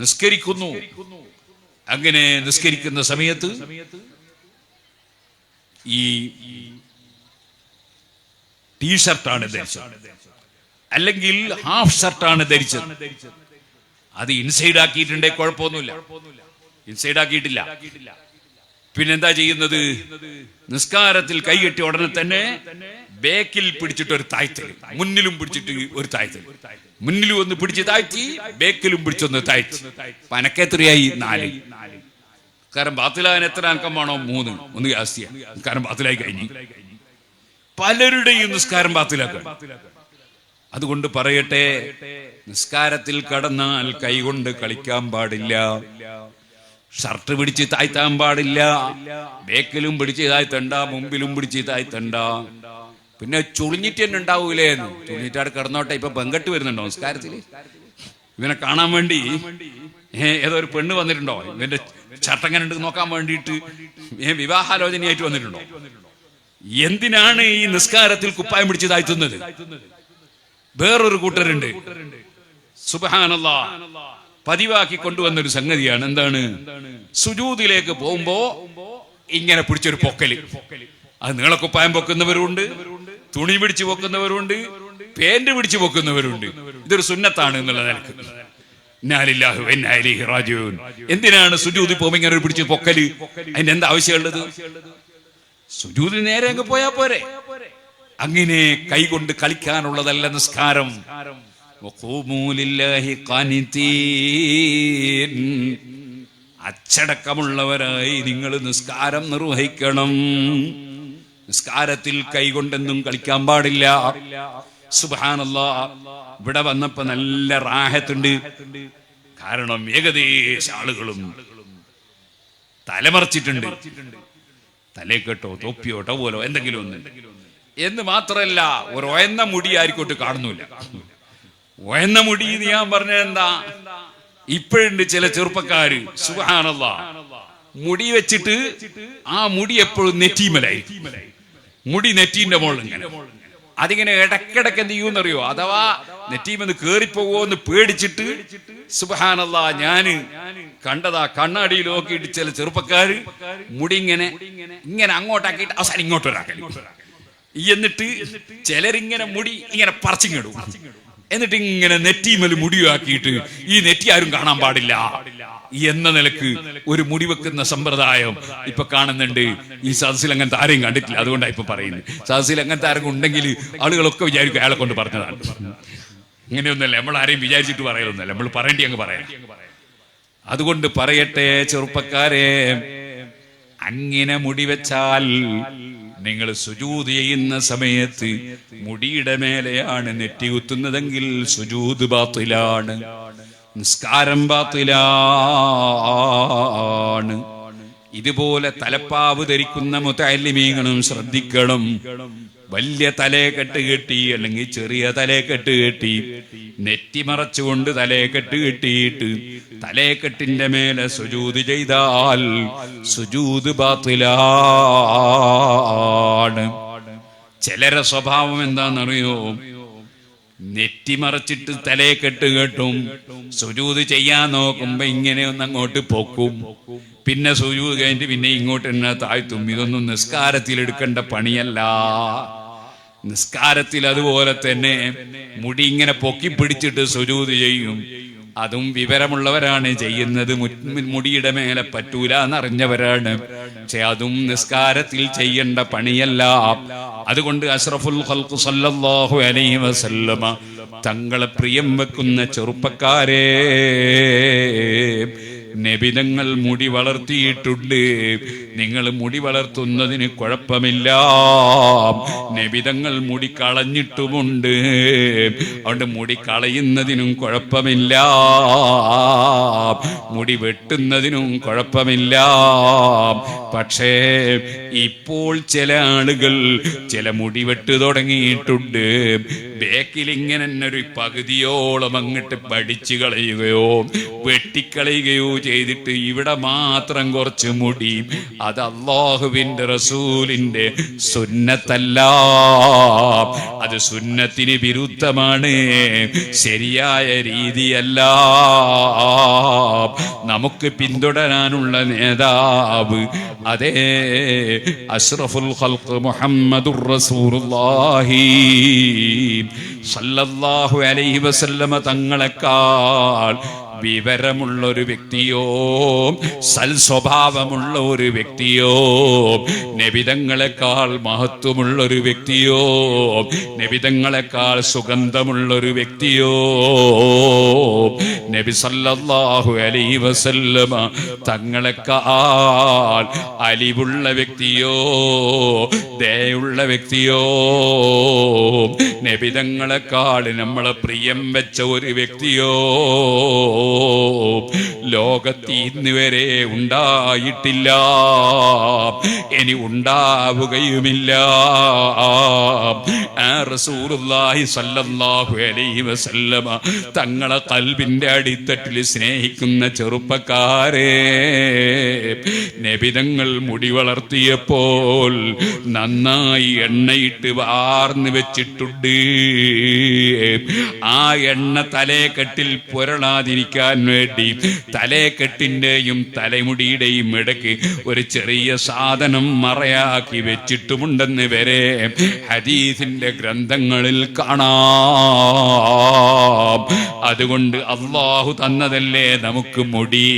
നിസ്കരിക്കുന്നു. അങ്ങനെ നിസ്കരിക്കുന്ന സമയത്ത് ഈ ടീഷർട്ടാണ് ധരിച്ചത്. അല്ലെങ്കിൽ ഹാഫ് ഷർട്ടാണ് ധരിച്ചത്. അത് ഇൻസൈഡ് ആക്കിയിട്ടുണ്ടേ കുഴപ്പമൊന്നുമില്ല. ഇൻസൈഡ് ആക്കിയിട്ടില്ല. പിന്നെന്താ ചെയ്യുന്നത്? നിസ്കാരത്തിൽ കൈകെട്ടി ഉടനെ തന്നെ ബേക്കിൽ പിടിച്ചിട്ട് ഒരു താഴ്ത്തൽ മുന്നിലും പിടിച്ചിട്ട് ഒരു താഴ്ത്തൽ മുന്നിലും ഒന്ന് പിടിച്ച് താഴ്ത്തി ബേക്കിലും പിടിച്ചൊന്ന് താഴ്ത്തി. പനക്കെത്രയായി നാല്. കാരണം ബാത്തിലാകാൻ എത്ര അംഗം വേണോ? മൂന്ന്. ഒന്ന് ജാസ്തിയാ കാരണം ബാത്തിലായി കഴിഞ്ഞു. പലരുടെയും നിസ്കാരം ബാത്തിലാക്കാം അതുകൊണ്ട് പറയട്ടെ നിസ്കാരത്തിൽ കടന്നാൽ കൈകൊണ്ട് കളിക്കാൻ പാടില്ല. ഷർട്ട് പിടിച്ച് താഴ്ത്താൻ പാടില്ല. ബേക്കിലും പിടിച്ച് താഴ്ത്തണ്ട മുമ്പിലും പിടിച്ച് താഴ്ത്തണ്ട. പിന്നെ ചുളിഞ്ഞിട്ട് തന്നെ ഉണ്ടാവൂലേ ചുളിഞ്ഞിട്ടാട് കിടന്നോട്ടെ ഇപ്പൊ ബങ്കട്ട് വരുന്നുണ്ടോ നമസ്കാരത്തിൽ ഇവനെ കാണാൻ വേണ്ടി. ഏതോ ഒരു പെണ്ണ് വന്നിട്ടുണ്ടോ? ഇവന്റെ ചട്ടങ്ങനെ ഉണ്ട് നോക്കാൻ വേണ്ടിയിട്ട്. വിവാഹാലോചനയായിട്ട് വന്നിട്ടുണ്ടോ? എന്തിനാണ് ഈ നിസ്കാരത്തിൽ കുപ്പായം പിടിച്ച് താഴ്ത്തുന്നത്? വേറൊരു കൂട്ടരുണ്ട്. സുബഹാനല്ല. പതിവാക്കി കൊണ്ടുവന്ന ഒരു സംഗതിയാണ്. എന്താണ്? സുജൂതിലേക്ക് പോകുമ്പോ ഇങ്ങനെ പിടിച്ചൊരു പൊക്കൽ. അത് നീളക്കുപ്പായം പൊക്കുന്നവരുണ്ട് തുണി പിടിച്ച് പൊക്കുന്നവരുണ്ട് പേന്റ് പിടിച്ച് പൊക്കുന്നവരുണ്ട്. ഇതൊരു സുന്നത്താണ് എന്നുള്ള നിലയ്ക്ക്. എന്തിനാണ് സുജൂതി പോകുമ്പോ ഇങ്ങനെ പിടിച്ച് പൊക്കൽ? അതിന്റെ എന്താ ആവശ്യമുള്ളത്? സുജൂതി നേരെ അങ്ങ് പോയാ പോരെ. അങ്ങനെ കൈകൊണ്ട് കളിക്കാനുള്ളതല്ല നിസ്കാരം. അച്ചടക്കമുള്ളവരായി നിങ്ങൾ നിസ്കാരം നിർവഹിക്കണം. നിസ്കാരത്തിൽ കൈകൊണ്ടെന്നും കളിക്കാൻ പാടില്ല. സുബാനല്ലാ ഇവിടെ വന്നപ്പോ നല്ല റാഹത്തുണ്ട്. കാരണം ഏകദേശ ആളുകളും തലമറിച്ചിട്ടുണ്ട്. തലേക്കെട്ടോ തൊപ്പിയോ ടവലോ എന്തെങ്കിലും ഒന്ന്. എന്ന് മാത്രല്ല ഒരു ഒയന്ന മുടി ആയിക്കോട്ട് കാണുന്നില്ല. ഒയന്ന മുടി എന്ന് ഞാൻ പറഞ്ഞ എന്താ? ഇപ്പോഴുണ്ട് ചില ചെറുപ്പക്കാര് സുഹാനല്ല മുടി വെച്ചിട്ട് ആ മുടി എപ്പോഴും നെറ്റീമലായി മുടി നെറ്റീന്റെ മുകളിൽ അതിങ്ങനെ ഇടക്കിടക്ക് എന്ത് ചെയ്യുമെന്നറിയോ? അഥവാ നെറ്റീമെന്ന് കേറിപ്പോകുമോ എന്ന് പേടിച്ചിട്ട് സുബഹാനല്ല ഞാൻ കണ്ടതാ കണ്ണാടിയിൽ നോക്കിയിട്ട് ചില ചെറുപ്പക്കാര് മുടി ഇങ്ങനെ ഇങ്ങനെ അങ്ങോട്ടാക്കിയിട്ട് അവസാനം ഇങ്ങോട്ടൊരാക്കൽ എന്നിട്ട് ചിലരിങ്ങനെ മുടി ഇങ്ങനെ പറിച്ചിങ്ങിടും. എന്നിട്ട് ഇങ്ങനെ നെറ്റീമൽ മുടിയാക്കിയിട്ട് ഈ നെറ്റി ആരും കാണാൻ പാടില്ല. എന്ന നിലയ്ക്ക് ഒരു മുടി വെക്കുന്ന സമ്പ്രദായം ഇപ്പൊ കാണുന്നുണ്ട്. ഈ സദസ്സിൽ അങ്ങനത്തെ ആരെയും കണ്ടിട്ടില്ല. അതുകൊണ്ടാണ് ഇപ്പൊ പറയുന്നത്. സദസ്സിൽ അങ്ങനത്തെ ആരെങ്കിലും ഉണ്ടെങ്കിൽ ആളുകളൊക്കെ വിചാരിക്കും അയാളെ കൊണ്ട് പറഞ്ഞതാണ്. ഇങ്ങനെയൊന്നല്ല നമ്മൾ ആരെയും വിചാരിച്ചിട്ട് പറയലൊന്നല്ല നമ്മൾ പറയേണ്ടി അങ്ങ് പറയാം. അതുകൊണ്ട് പറയട്ടെ ചെറുപ്പക്കാരെ അങ്ങനെ മുടി വെച്ചാൽ നിങ്ങൾ സുജൂത് ചെയ്യുന്ന സമയത്ത് മുടിയുടെ മേലെയാണ് നെറ്റി കുത്തുന്നതെങ്കിൽ സുജൂത് ബാത്തിലാണ്. നിസ്കാരം ബാത്തിലാണ്. ഇതുപോലെ തലപ്പാവ് ധരിക്കുന്ന മുത്തല്ലിമീങ്ങളും ശ്രദ്ധിക്കണം. വലിയ തലയെക്കെട്ട് കെട്ടി അല്ലെങ്കിൽ ചെറിയ തലയെക്കെട്ട് കെട്ടി നെറ്റി മറച്ചുകൊണ്ട് തലയെക്കെട്ട് കെട്ടിയിട്ട് തലയെക്കെട്ടിന്റെ മേലെ സുജൂത് ചെയ്താൽ സുജൂത് ബാത്തിലാണ്. ചിലരെ സ്വഭാവം എന്താണെന്നറിയോ? നെറ്റി മറച്ചിട്ട് തലയെ കെട്ട്. കെട്ടും സുജൂത് ചെയ്യാൻ നോക്കുമ്പോ ഇങ്ങനെ ഒന്ന് അങ്ങോട്ട് പൊക്കും. പിന്നെ സുജൂത് കഴിഞ്ഞിട്ട് പിന്നെ ഇങ്ങോട്ട് എന്നെ താഴ്ത്തും ഇതൊന്നും നിസ്കാരത്തിൽ എടുക്കേണ്ട പണിയല്ല. നിസ്കാരത്തിൽ അതുപോലെ തന്നെ മുടി ഇങ്ങനെ പൊക്കി പിടിച്ചിട്ട് സുജൂത് ചെയ്യും. അതും വിവരമുള്ളവരാണ്. ചെയ്യുന്നത് മുടിയുടെ മേലെ പറ്റൂല എന്നറിഞ്ഞവരാണ് പക്ഷെ അതും നിസ്കാരത്തിൽ ചെയ്യേണ്ട പണിയല്ല. അതുകൊണ്ട് അഷ്റഫുൽ സല്ലല്ലാഹു അലൈഹി വസല്ലമ തങ്ങളെ പ്രിയം വെക്കുന്ന ചെറുപ്പക്കാരെ നബിതങ്ങൾ മുടി വളർത്തിയിട്ടുണ്ട്. നിങ്ങൾ മുടി വളർത്തുന്നതിന് കുഴപ്പമില്ല. നബിതങ്ങൾ മുടി കളഞ്ഞിട്ടുമുണ്ട്. അതുകൊണ്ട് മുടി കളയുന്നതിനും കുഴപ്പമില്ല. മുടി വെട്ടുന്നതിനും കുഴപ്പമില്ല. പക്ഷേ ഇപ്പോൾ ചില ആളുകൾ ചില മുടി വെട്ട് തുടങ്ങിയിട്ടുണ്ട്. ബേക്കിൽ ഇങ്ങനെ ഒരു പകുതിയോളം അങ്ങോട്ട് പഠിച്ചു കളയുകയോ വെട്ടിക്കളയുകയോ ചെയ്തിട്ട് ഇവിടെ മാത്രം കുറച്ച് മുടി. അത് അള്ളാഹുവിന്റെ റസൂലിന്റെ സുന്നത്തല്ല. അത് സുന്നത്തിന് വിരുദ്ധമാണ്. ശരിയായ രീതിയല്ല. നമുക്ക് പിന്തുടരാനുള്ള നേതാവ് അതേ അഷ്റഫുൽ ഖൽഖ് മുഹമ്മദുർ റസൂലുള്ളാഹി. സല്ലല്ലാഹു അലൈഹി വസല്ലമ തങ്ങളെക്കാൾ വിവരമുള്ള ഒരു വ്യക്തിയോ സൽ സ്വഭാവമുള്ള ഒരു വ്യക്തിയോ നബിതങ്ങളെക്കാൾ മഹത്വമുള്ള ഒരു വ്യക്തിയോ നബിതങ്ങളെക്കാൾ സുഗന്ധമുള്ള ഒരു വ്യക്തിയോ നബി സല്ലല്ലാഹു അലൈഹി വസല്ലമ തങ്ങളെക്കാൾ അലിവുള്ള വ്യക്തിയോ ദയുള്ള വ്യക്തിയോ നബിതങ്ങളെക്കാൾ നമ്മളെ പ്രിയം വെച്ച ഒരു വ്യക്തിയോ ലോകത്ത് ഇന്ന് വരെ ഉണ്ടായിട്ടില്ല. ഇനി ഉണ്ടാവുകയുമില്ല. തങ്ങളെ കൽബിന്റെ അടിത്തട്ടിൽ സ്നേഹിക്കുന്ന ചെറുപ്പക്കാരെ നബിതങ്ങൾ മുടി വളർത്തിയപ്പോൾ നന്നായി എണ്ണയിട്ട് വാർന്നു വെച്ചിട്ടുണ്ട്. ആ എണ്ണ തലേക്കെട്ടിൽ പുരളാതിരിക്കാൻ വേണ്ടി തലേക്കെട്ടിന്റെയും തലമുടിയുടെയും ഇടയ്ക്ക് ഒരു ചെറിയ സാധനം മറയാക്കി വെച്ചിട്ടുമുണ്ടെന്ന് വരെ ഹദീസിന്റെ ഗ്രന്ഥങ്ങളിൽ കാണാം. അതുകൊണ്ട് അള്ളാഹു തന്നതല്ലേ നമുക്ക് മുടി?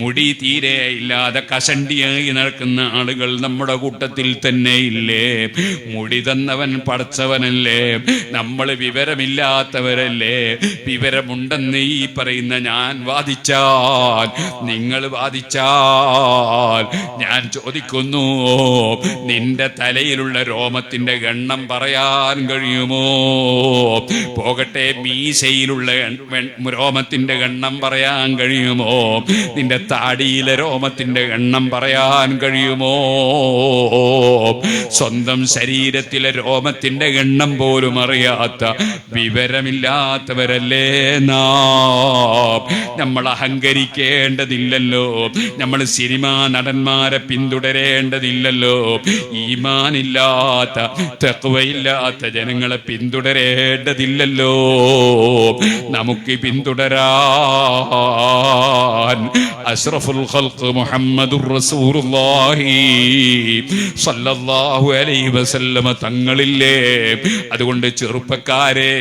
മുടി തീരെ ഇല്ലാതെ കഷണ്ടിയായി നടക്കുന്ന ആളുകൾ നമ്മുടെ കൂട്ടത്തിൽ തന്നെ ഇല്ലേ? മുടി തന്നവൻ പടച്ചവനല്ലേ? നമ്മൾ വിവരമില്ലാത്തവരല്ലേ? വിവരമുണ്ടെന്ന് ഈ പറയുന്ന ഞാൻ വാദിച്ചാൽ നിങ്ങൾ വാദിച്ചാൽ ഞാൻ ചോദിക്കുന്നു നിന്റെ തലയിലുള്ള രോമത്തിന്റെ എണ്ണം പറയാൻ കഴിയുമോ? പോകട്ടെ മീശയിലുള്ള രോമത്തിന്റെ ഗണ്ണം പറയാൻ കഴിയുമോ? നിന്റെ താടിയിലെ രോമത്തിന്റെ എണ്ണം പറയാൻ കഴിയുമോ? സ്വന്തം ശരീരത്തിലെ രോമത്തിന്റെ എണ്ണം പോലും അറിയാത്ത വിവരമില്ലാത്തവരല്ലേ നാം? നമ്മൾ അഹങ്കരിക്കേണ്ടതില്ലല്ലോ. നമ്മൾ സിനിമാ നടന്മാരെ പിന്തുടരേണ്ടതില്ലല്ലോ. ഈമാനില്ലാത്ത തെക്കുവയില്ലാത്ത ജനങ്ങളെ പിന്തുടരേണ്ടതില്ലല്ലോ. നമുക്ക് പിന്തുടരാൻ അഷ്റഫുൽ ഖൽഖ് മുഹമ്മദുർ റസൂലുള്ളാഹി സല്ലല്ലാഹു അലൈഹി വസല്ലമ തങ്ങളില്ലേ. അതുകൊണ്ട് ചെറുപ്പക്കാരെ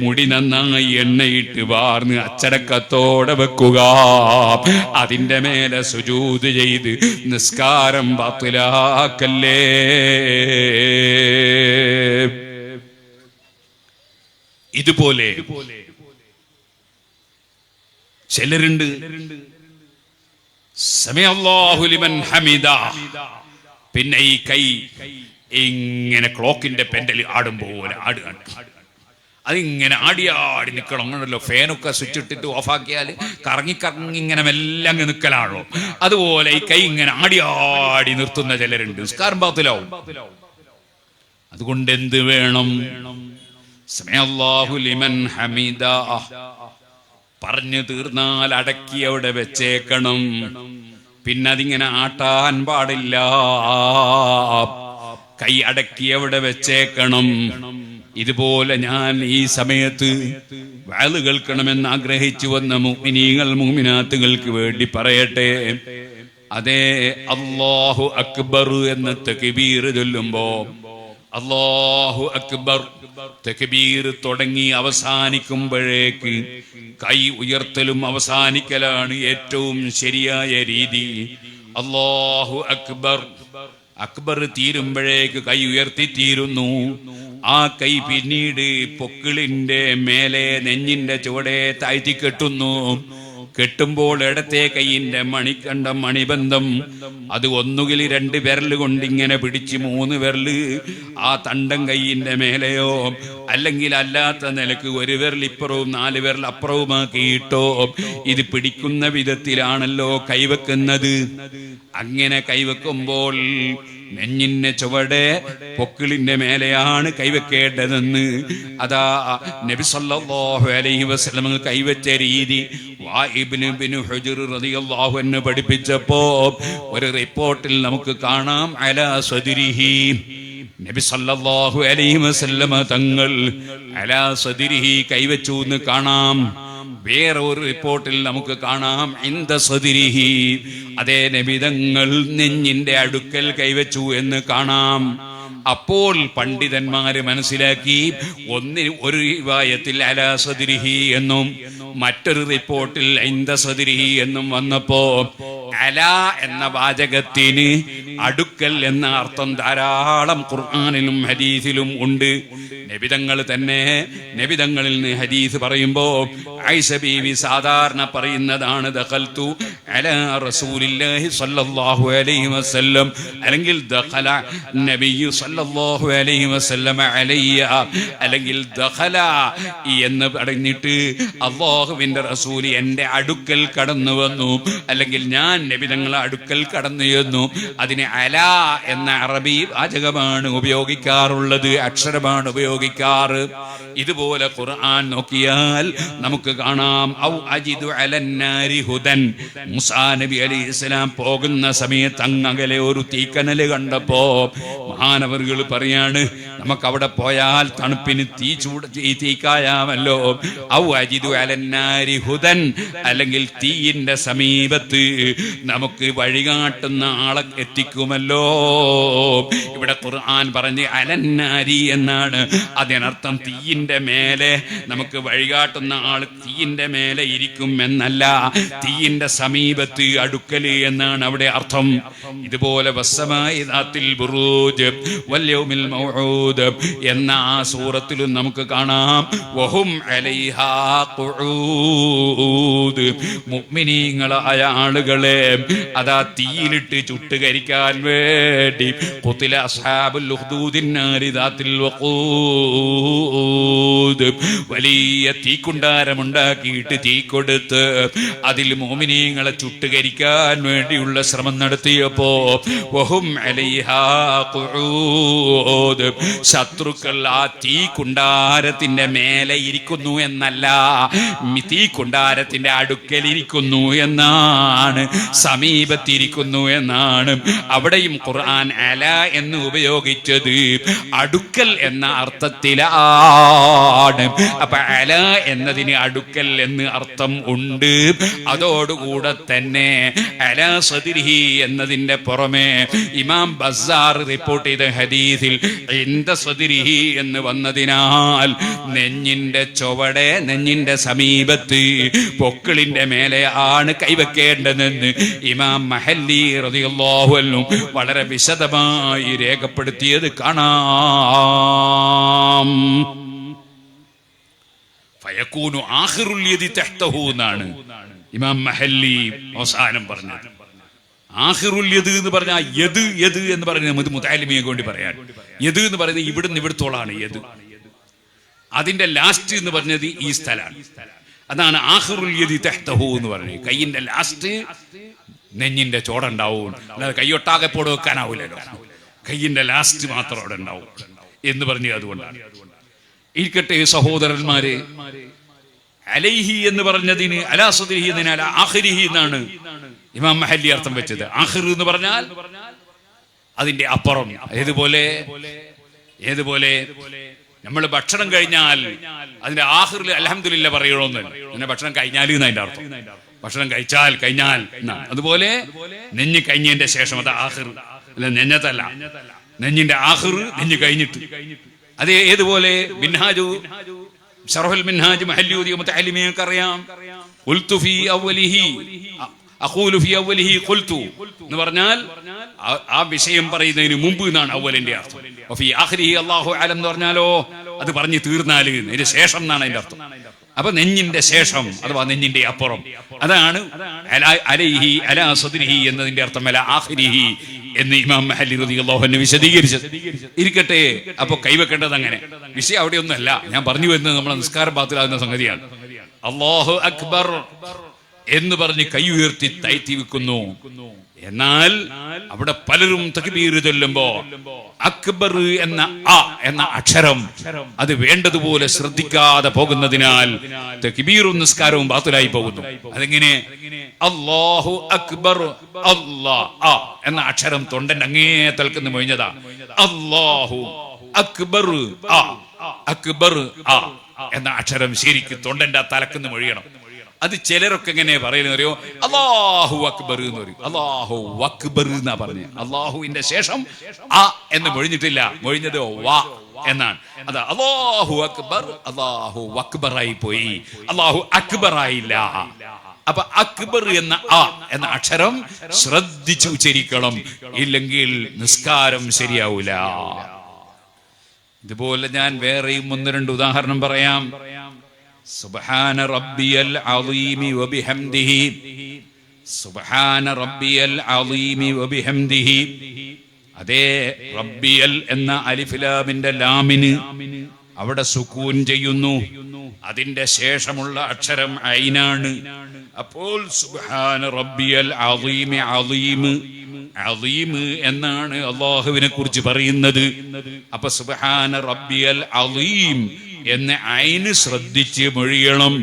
മുടി നന്നായി എണ്ണയിട്ട് വാർന്ന് അച്ചടക്കത്തോടെ വെക്കുക. അതിന്റെ മേലെ സുജൂത് ചെയ്ത് നിസ്കാരം ബാത്തിലാക്കല്ലേ? ഇതുപോലെ ചിലരുണ്ട്. പിന്നെ ഈ കൈ ഇങ്ങനെ ക്ലോക്കിന്റെ പെൻഡൽ ആടുമ്പോൾ പോലെ ആടുകയാണ് അതിങ്ങനെ ആടിയാടി ആടി നിൽക്കണം അങ്ങനല്ലോ ഫാനൊക്കെ സ്വിച്ച് ഇട്ടിട്ട് ഓഫാക്കിയാൽ കറങ്ങി കറങ്ങി ഇങ്ങനെ മെല്ലെ അങ്ങ് നിൽക്കലാണല്ലോ അതുപോലെ ഈ കൈ ഇങ്ങനെ ആടി ആടി നിർത്തുന്ന ചിലരുണ്ട്. നിസ്കാരം പാത്തിലാവും അതുകൊണ്ട് എന്ത് വേണം? ലിമൻ ഹമിദ. പറഞ്ഞു തീർന്നാൽ അടക്കി അവിടെ വെച്ചേക്കണം. പിന്നെ അതിങ്ങനെ ആട്ടാൻ പാടില്ല. കൈ അടക്കി അവിടെ വെച്ചേക്കണം. ഇതുപോലെ ഞാൻ ഈ സമയത്ത് വാൽ കേൾക്കണമെന്ന് ആഗ്രഹിച്ചു വന്ന മുഅ്മിനീങ്ങൾ മുഅ്മിനാത്തുകൾക്ക് വേണ്ടി പറയട്ടെ. അതേ അല്ലാഹു അക്ബർ എന്ന തക്ബീർ ചൊല്ലുമ്പോ അല്ലാഹു അക്ബർ തക്ബീർ തുടങ്ങി അവസാനിക്കുമ്പോഴേക്ക് കൈ ഉയർത്തലും അവസാനിക്കലാണ് ഏറ്റവും ശരിയായ രീതി. അല്ലാഹു അക്ബർ അക്ബർ തീരുമ്പോഴേക്ക് കൈ ഉയർത്തി തീരുന്നു. ആ കൈ പിന്നീട് പൊക്കിളിന്റെ മേലെ നെഞ്ഞിന്റെ ചുവടെ താഴ്ത്തി കെട്ടുന്നു. കെട്ടുമ്പോൾ ഇടത്തെ കൈയിന്റെ മണിക്കണ്ട മണിബന്ധം. അത് ഒന്നുകിൽ രണ്ട് വിരൽ കൊണ്ട് ഇങ്ങനെ പിടിച്ച് മൂന്ന് വിരൽ ആ തണ്ടം കൈയിന്റെ മേലെയോ അല്ലെങ്കിൽ അല്ലാത്ത നിലയ്ക്ക് ഒരു വിരൽ ഇപ്പുറവും നാല് വിരൽ അപ്പുറവുമാക്കിയിട്ടോ. ഇത് പിടിക്കുന്ന വിധത്തിലാണല്ലോ കൈവെക്കുന്നത്. അങ്ങനെ കൈവെക്കുമ്പോൾ നെഞ്ഞിന്റെ ചുവടെ പൊക്കിളിന്റെ മേലെയാണ് കൈവെക്കേണ്ടതെന്ന്. അതാ നബി സല്ലല്ലാഹു അലൈഹി വസല്ലം കൈവച്ച രീതി. പഠിപ്പിച്ചപ്പോ ഒരു റിപ്പോർട്ടിൽ നമുക്ക് കാണാം. അല സ്വതിരിഹി നബി സല്ലല്ലാഹു അലൈഹി വസല്ലമ തങ്ങൾ അല സ്വതിരിഹി കൈവച്ചു എന്ന് കാണാം. വേറെ ഒരു റിപ്പോർട്ടിൽ നമുക്ക് കാണാം. ഇന്ത സതിരിഹി. അതേ നബിതങ്ങൾ നെഞ്ഞിന്റെ അടുക്കൽ കൈവച്ചു എന്ന് കാണാം. അപ്പോൾ പണ്ഡിതന്മാര് മനസ്സിലാക്കി ഒന്നിന് ഒരു വായത്തിൽ അലാ സദിരിഹി എന്നും മറ്റൊരു റിപ്പോർട്ടിൽ ഇന്ത സദിരിഹി എന്നും വന്നപ്പോ അല എന്ന വാചകത്തിന് അടുക്കൽ എന്ന അർത്ഥം ധാരാളം ഖുർആാനിലും ഹദീസിലും ഉണ്ട്. നബിതങ്ങൾ തന്നെ. നബിതങ്ങളിൽ നിന്ന് ഹദീസ് പറയുമ്പോ ഐഷ ബീവി സാധാരണ പറയുന്നതാണ് ദഖൽതു റസൂലില്ലാഹി സ്വല്ലല്ലാഹു അലൈഹി വസല്ലം. അല്ലെങ്കിൽ ദഖല നബിയു സ്വല്ലല്ലാഹു അലൈഹി വസല്ലം അലയ്യ. അല്ലെങ്കിൽ ദഖല എന്ന് പറഞ്ഞിട്ട് അള്ളാഹുവിന്റെ റസൂൽ എന്റെ അടുക്കൽ കടന്നു വന്നു. അല്ലെങ്കിൽ ഞാൻ നബിതങ്ങളെ അടുക്കൽ കടന്നു ചെന്നു. അതിന് അല എന്ന അറബി വാചകമാണ് ഉപയോഗിക്കാറുള്ളത് അക്ഷരമാണ് ഉപയോഗിക്കാറ്. ഇതുപോലെ ഖുർആൻ നോക്കിയാൽ നമുക്ക് കാണാം. ഔ അജിദു അലന്നാരി ഹുദൻ. മുസാ നബി അലി ഇസ്ലാം പോകുന്ന സമയത്ത് അങ്ങകലെ ഒരു തീക്കനൽ കണ്ടപ്പോ മഹാനവറുകൾ പറയാണ് നമുക്ക് അവിടെ പോയാൽ തണുപ്പിന് തീ ചൂട് തീക്കായാമല്ലോ. ഔ അജിദു അലന്നാരി ഹുദൻ. അല്ലെങ്കിൽ തീയിന്റെ സമീപത്ത് നമുക്ക് വഴികാട്ടുന്ന ആളെ എത്തിക്കുമല്ലോ. ഇവിടെ ഖുർആൻ പറഞ്ഞ് അലന്നാരി എന്നാണ്. അതിനർത്ഥം തീയിന്റെ മേലെ നമുക്ക് വഴികാട്ടുന്ന ആൾ തീയിന്റെ മേലെ ഇരിക്കും എന്നല്ല. തീയിന്റെ സമീപത്ത് അടുക്കൽ എന്നാണ് അവിടെ അർത്ഥം. ഇതുപോലെ എന്ന ആ സൂറത്തിലും നമുക്ക് കാണാം. വഹും ആളുകളെ അതാ തീയിലിട്ട് ചുട്ടുകരിക്കാൻ വേണ്ടി. കുത്തിലെ അസ്ഹാബുൽ ഹുദൂദിൻ വലിയ തീക്കുണ്ടാരമുണ്ടാക്കിയിട്ട് തീ കൊടുത്ത് അതിൽ മോമിനീങ്ങളെ ചുട്ടുകരിക്കാൻ വേണ്ടിയുള്ള ശ്രമം നടത്തിയപ്പോ വഹും ശത്രുക്കൾ ആ തീ കുണ്ടാരത്തിന്റെ മേലെ ഇരിക്കുന്നു എന്നല്ല തീ കുണ്ടാരത്തിന്റെ അടുക്കൽ ഇരിക്കുന്നു എന്നാണ് സമീപത്തിരിക്കുന്നു എന്നാണ്. അവിടെയും ഖുർആൻ അല എന്ന് ഉപയോഗിച്ചത്. അടുക്കൽ എന്ന അർത്ഥത്തിലാണ് അപ്പൊ അല എന്നതിന് അടുക്കൽ എന്ന് അർത്ഥം ഉണ്ട്. അതോടുകൂടെ തന്നെ അല സദിരിഹി എന്നതിന്റെ പുറമെ ഇമാം ബസാർ റിപ്പോർട്ട് ചെയ്ത ഹദീസിൽ ഇന്ത സദിരിഹി എന്ന് വന്നതിനാൽ നെഞ്ഞിന്റെ ചുവടെ നെഞ്ഞിന്റെ സമീപത്ത് പൊക്കിളിന്റെ മേലെ ആണ് കൈവെക്കേണ്ടതെന്ന് ഇമാം മഹല്ലി അൻഹു വളരെ വിശദമായി രേഖപ്പെടുത്തിയത് കാണാം. ഫയക്കൂനു ആഹിറുൽ യദി തഹ്തഹു എന്നാണ് ഇമാം മഹല്ലി അവസാനം പറഞ്ഞത്. ആഹിറുൽ യദ് എന്ന് പറഞ്ഞാൽ യദ് യദ് എന്ന് പറഞ്ഞാൽ ഇത് മുതാലിമിയെ കൊണ്ട് പറയാൻ. യദ് എന്ന് പറയുന്നത് ഇവിടുന്ന് ഇവിടുത്തോളാണ് യദ്. അതിന്റെ ലാസ്റ്റ് എന്ന് പറഞ്ഞത് ഈ സ്ഥലമാണ് അതാണ് ആഹിറുൽ യദി തഹ്തഹു എന്ന് പറഞ്ഞത്. കയ്യിന്റെ ലാസ്റ്റ് നെഞ്ഞിന്റെ ചോടുണ്ടാവും. അല്ലാതെ കൈയൊട്ടാകെ പോട് വെക്കാനാവില്ലല്ലോ കയ്യിന്റെ ലാസ്റ്റ് മാത്രം അവിടെ ഉണ്ടാവും. എന്ന് പറഞ്ഞത് അതുകൊണ്ടാണ്. ഇരിക്കട്ടെ സഹോദരന്മാരെ അലൈഹി എന്ന് പറഞ്ഞതിന് അലാസുദിഹി എന്നാൽ അല ആഖിരിഹി എന്നാണ് ഇമാം മഹല്ലി അർത്ഥം വെച്ചത്. ആഖിർ എന്ന് പറഞ്ഞാൽ അതിന്റെ അപ്പുറം. ഏതുപോലെ? ഏതുപോലെ? നമ്മൾ ഭക്ഷണം കഴിഞ്ഞാൽ അതിന്റെ ആഹിറിൽ അലഹമില്ല പറയണമെന്ന് പിന്നെ ഭക്ഷണം കഴിഞ്ഞാൽ എന്നതിന്റെ അർത്ഥം? ഭക്ഷണം കഴിച്ചാൽ കഴിഞ്ഞാൽ അതുപോലെ നെഞ്ഞ് കഴിഞ്ഞതിന്റെ ശേഷം അത് ആഹിർ അല്ല നെഞ്ഞത്തല്ല നെഞ്ഞിന്റെ ആഹിർ നെഞ്ഞ് കഴിഞ്ഞിട്ട്. അത് ഏതുപോലെ? മിൻഹാജു ഷറഫുൽ മിൻഹാജ് അറിയാം. എന്ന് പറഞ്ഞാൽ ആ- വിഷയം പറയുന്നതിന് മുമ്പ് എന്നാണ് അവലിന്റെ അർത്ഥം. അല്ലാഹു അലം എന്ന് പറഞ്ഞാലോ? അത് പറഞ്ഞു തീർന്നാൽ അതിന് ശേഷം എന്നാണ് അതിന്റെ അർത്ഥം. അപ്പൊ നെഞ്ഞിന്റെ ശേഷം അഥവാ നെഞ്ഞിന്റെ അപ്പുറം. അതാണ് അലൈഹി അലാ എന്നതിന്റെ അർത്ഥം അല ആഹ്രിഹി എന്ന് ഇമാം മഹലി അൻഹു വിശദീകരിച്ചത്. ഇരിക്കട്ടെ അപ്പൊ കൈവെക്കേണ്ടത് അങ്ങനെ. വിഷയം ഒന്നല്ല ഞാൻ പറഞ്ഞു വരുന്നത് നമ്മളെ നിസ്കാരം പാത്തിലാകുന്ന സംഗതിയാണ്. അള്ളാഹു അക്ബർ എന്ന് പറഞ്ഞ് കൈ ഉയർത്തി തൈത്തി വെക്കുന്നു. എന്നാൽ അവിടെ പലരും തക്ബീർ ചൊല്ലുമ്പോ അക്ബർ എന്ന അ എന്ന അക്ഷരം അത് വേണ്ടതുപോലെ ശ്രദ്ധിക്കാതെ പോകുന്നതിനാൽ തക്ബീറും നിസ്കാരവും ബാത്തുലായി പോകുന്നു. അതെങ്ങനെ? അള്ളാഹു അക്ബർ അല്ലാ അ എന്ന അക്ഷരം തൊണ്ടന്റെ അങ്ങേ തൽക്കുന്നു മൊഴിഞ്ഞതാ. അള്ളാഹു അക്ബർ അ അക്ബർ അ എന്ന അക്ഷരം ശരിക്കും തൊണ്ടന്റെ തലക്കുന്ന് മൊഴിയണം. അത് ചിലരൊക്കെ എങ്ങനെ പറയുന്നത് അറിയോ? അള്ളാഹു അക്ബർ എന്ന് പറയും. അള്ളാഹു അക്ബർ എന്നാ പറഞ്ഞു. അള്ളാഹുവിന്റെ ശേഷം ആ എന്ന് മൊഴിഞ്ഞിട്ടില്ല. മൊഴിഞ്ഞത് വാ എന്നാണ്. അത് അള്ളാഹു അക്ബർ അള്ളാഹു അക്ബറായി പോയി. അള്ളാഹു അക്ബറായില്ല അപ്പൊ അക്ബർ എന്ന ആ എന്ന അക്ഷരം ശ്രദ്ധിച്ചു ഉച്ചരിക്കണം. ഇല്ലെങ്കിൽ നിസ്കാരം ശരിയാവൂല. ഇതുപോലെ ഞാൻ വേറെയും ഒന്ന് രണ്ട് ഉദാഹരണം പറയാം. സുബ്ഹാന റബ്ബിയൽ അളീമി വബിഹംദിഹി. സുബ്ഹാന റബ്ബിയൽ അളീമി വബിഹംദിഹി. അതേ റബ്ബിയൽ എന്ന അലിഫിലാമിന്റെ ലാമിന് അവിടെ സുക്കൂൻ ചെയ്യുന്നു. അതിന്റെ ശേഷമുള്ള അക്ഷരം ഐനാണ്. അപ്പോൾ സുബ്ഹാന റബ്ബിയൽ അളീമി അളീമ് അളീമ് എന്നാണ് അള്ളാഹുവിനെ കുറിച്ച് പറയുന്നത്. അപ്പൊ സുബ്ഹാന റബ്ബിയൽ അളീം എന്ന് അയിന് ശ്രദ്ധിച്ച് മൊഴിയണം.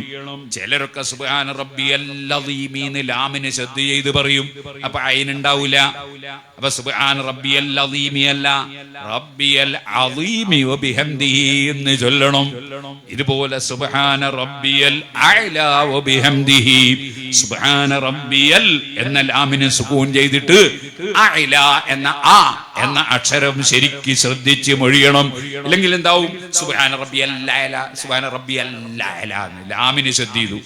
ചിലരൊക്കെ സുബാന റബ്ബി അല്ലീമീന്ന് ലാമിന് ശ്രദ്ധ ചെയ്ത് പറയും. അപ്പൊ അയിനുണ്ടാവൂല. അപ്പൊ സുബ്ഹാന റബ്ബി അല്ലീമി അല്ല റബ്ബിയൽ വബിഹംദിഹി എന്ന് ചൊല്ലണം. ഇതുപോലെ സുബ്ഹാന റബ്ബിയൽ അഅ്ല സുബാന റബ്ബിയൽ എന്ന ലാമിന് സുകൂൻ ചെയ്തിട്ട് അയല എന്ന ആ എന്ന അക്ഷരം ശരിക്ക് ശ്രദ്ധിച്ച് മൊഴിയണം. അല്ലെങ്കിൽ എന്താവും? സുബാന റബ്ബി അഅ്ല സുബ്ഹാന റബ്ബിയൽ അഅ്ല എന്ന് ലാമിന് ശ്രദ്ധ ചെയ്തു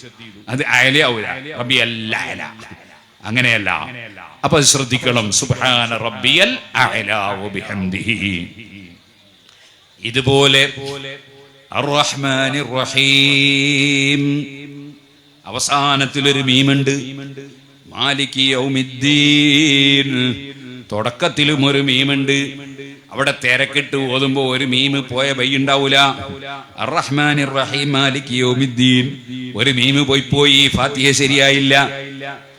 അത് അയലാവൂല റബ്ബിയൽ അഅ്ല അങ്ങനെയല്ല. അപ്പൊ ശ്രദ്ധിക്കണം. സുബ്ഹാന റബ്ബിയൽ ഇതുപോലെ അവസാനത്തിൽ ഒരു മീമുണ്ട്. മാലിക് യൗമിദ്ദീൻ. തുടക്കത്തിലും ഒരു മീമുണ്ട്. അവിടെ തിരക്കിട്ട് ഓതുമ്പോ ഒരു മീമ് പോയ യൗമിദ്ദീൻ. ഒരു മീമ് പോയി പോയി ഫാത്തിഹ ശരിയായില്ല.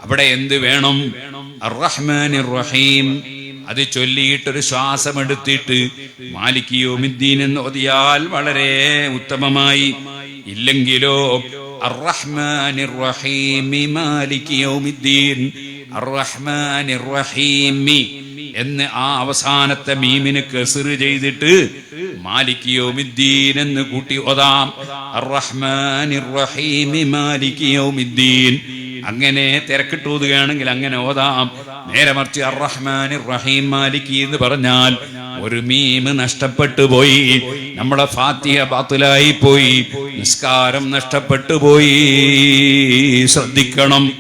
അവിടെ എന്ത് വേണം? അർറഹ്മാനിർ റഹീം അത് ചൊല്ലിയിട്ടൊരു ശ്വാസം എടുത്തിട്ട് മാലിക് യോമിദ്ദീൻ എന്ന് ഓതിയാൽ വളരെ ഉത്തമമായി. ഇല്ലെങ്കിലോ അർറഹ്മാനിർ റഹീമി മാലിക് യൗമിദ്ദീൻ. അർറഹ്മാനിർ റഹീമി എന്ന് ആ അവസാനത്തെ മീമിന് കെസിർ ചെയ്തിട്ട് മാലിക് യൗമിദ്ദീൻ എന്ന് കൂട്ടി ഓതാം. അർറഹ്മാനിർ റഹീമി മാലിക് യൗമിദ്ദീൻ അങ്ങനെ തിരക്കിട്ട് ഓതുകയാണെങ്കിൽ അങ്ങനെ ഓതാം. നേരെ മറിച്ച് അറഹ്മാനി റഹീം മാലിക്കി എന്ന് പറഞ്ഞാൽ ഒരു മീമ് നഷ്ടപ്പെട്ടു പോയി. നമ്മുടെ ഫാത്തിഹ ബാത്തിലായി പോയി. നിസ്കാരം നഷ്ടപ്പെട്ടു പോയി. ശ്രദ്ധിക്കണം.